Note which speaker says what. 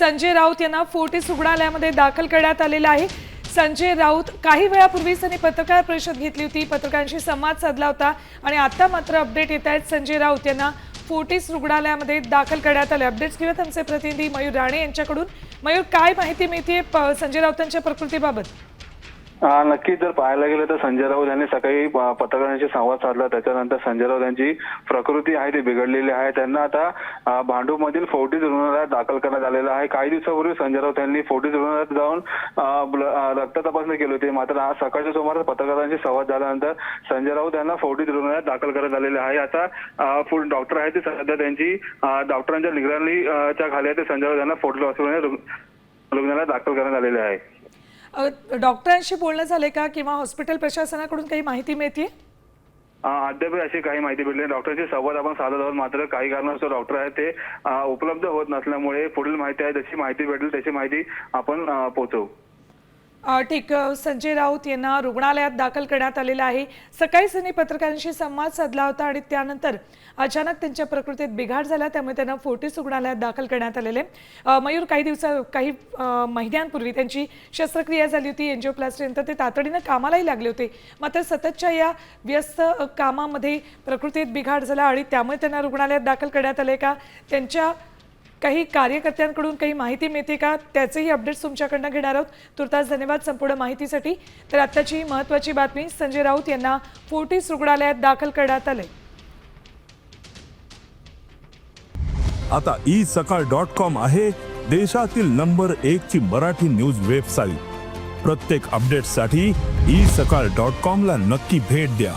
Speaker 1: संजय राऊत यांना फोर्टिस रुग्णालयामध्ये दाखल करण्यात आलेलं आहे. संजय राऊत काही वेळापूर्वीच त्यांनी पत्रकार परिषद घेतली होती. पत्रकारांशी संवाद साधला होता आणि आता मात्र अपडेट येत आहेत. संजय राऊत यांना फोर्टिस रुग्णालयामध्ये दाखल करण्यात आले. अपडेट्स घेऊयात आमचे प्रतिनिधी मयूर राणे यांच्याकडून. मयूर काय माहिती मिळते संजय राऊतांच्या प्रकृतीबाबत?
Speaker 2: हा, नक्कीच जर पाहायला गेलं तर संजय राऊत यांनी सकाळी पत्रकारांशी संवाद साधला. त्याच्यानंतर संजय राऊत यांची प्रकृती आहे ती बिघडलेली आहे. त्यांना आता भांडूप मधील फोर्टीज रुग्णालयात दाखल करण्यात आलेलं आहे. काही दिवसापूर्वी संजय राऊत यांनी फोर्टीज रुग्णालयात जाऊन अ, ब्ल- अ, रक्त तपासणी केली होती. मात्र आज सकाळच्या सुमारास पत्रकारांशी संवाद झाल्यानंतर संजय राऊत यांना फोर्टीज रुग्णालयात दाखल करण्यात आलेले आहे. आता फुल डॉक्टर आहे ते सध्या त्यांची अ, डॉक्टरांच्या निगराणीच्या खाली आहे ते संजय राऊत यांना फोर्टीज हॉस्पिटल रुग्णालयात दाखल करण्यात आलेले आहे.
Speaker 1: डॉक्टरांशी बोलणं झाले का? किंवा हॉस्पिटल प्रशासनाकडून काही माहिती मिळते
Speaker 2: अद्याप अशी काही माहिती भेटली डॉक्टरशी संवाद आपण साधत आहोत. मात्र काही कारणास्तव डॉक्टर आहेत ते उपलब्ध होत नसल्यामुळे पुढील माहिती आहे. जशी माहिती भेटेल तशी माहिती आपण पोहोचवू.
Speaker 1: ठीक संजय राऊत यांना रुग्णालयात दाखल करण्यात आलेलं आहे. सकाळीच त्यांनी पत्रकारांशी संवाद साधला होता आणि त्यानंतर अचानक त्यांच्या प्रकृतीत बिघाड झाला त्यामुळे त्यांना फोर्टिस रुग्णालयात दाखल करण्यात आलेले. मयूर काही दिवसा काही महिन्यांपूर्वी त्यांची शस्त्रक्रिया झाली होती एन्जिओप्लास्टी नंतर ते तातडीनं कामालाही लागले होते. मात्र सततच्या या व्यस्त कामामध्ये प्रकृतीत बिघाड झाला आणि त्यामुळे त्यांना रुग्णालयात दाखल करण्यात आले का? त्यांच्या काही कार्यकर्त्यांकडून काही माहिती मिळते का? त्याचेही अपडेट्स तुमच्याकडनं घेणार आहोत. तुर्तास धन्यवाद संपूर्ण माहितीसाठी. तर आत्ताची महत्त्वाची बातमी संजय राऊत यांना फोर्टीस रुग्णालयात दाखल करण्यात आले
Speaker 3: आता ई सकाळ डॉट कॉम आहे देशातील नंबर एक ची मराठी न्यूज वेबसाईट प्रत्येक अपडेटसाठी ई सकाळ डॉट कॉम ला नक्की भेट द्या.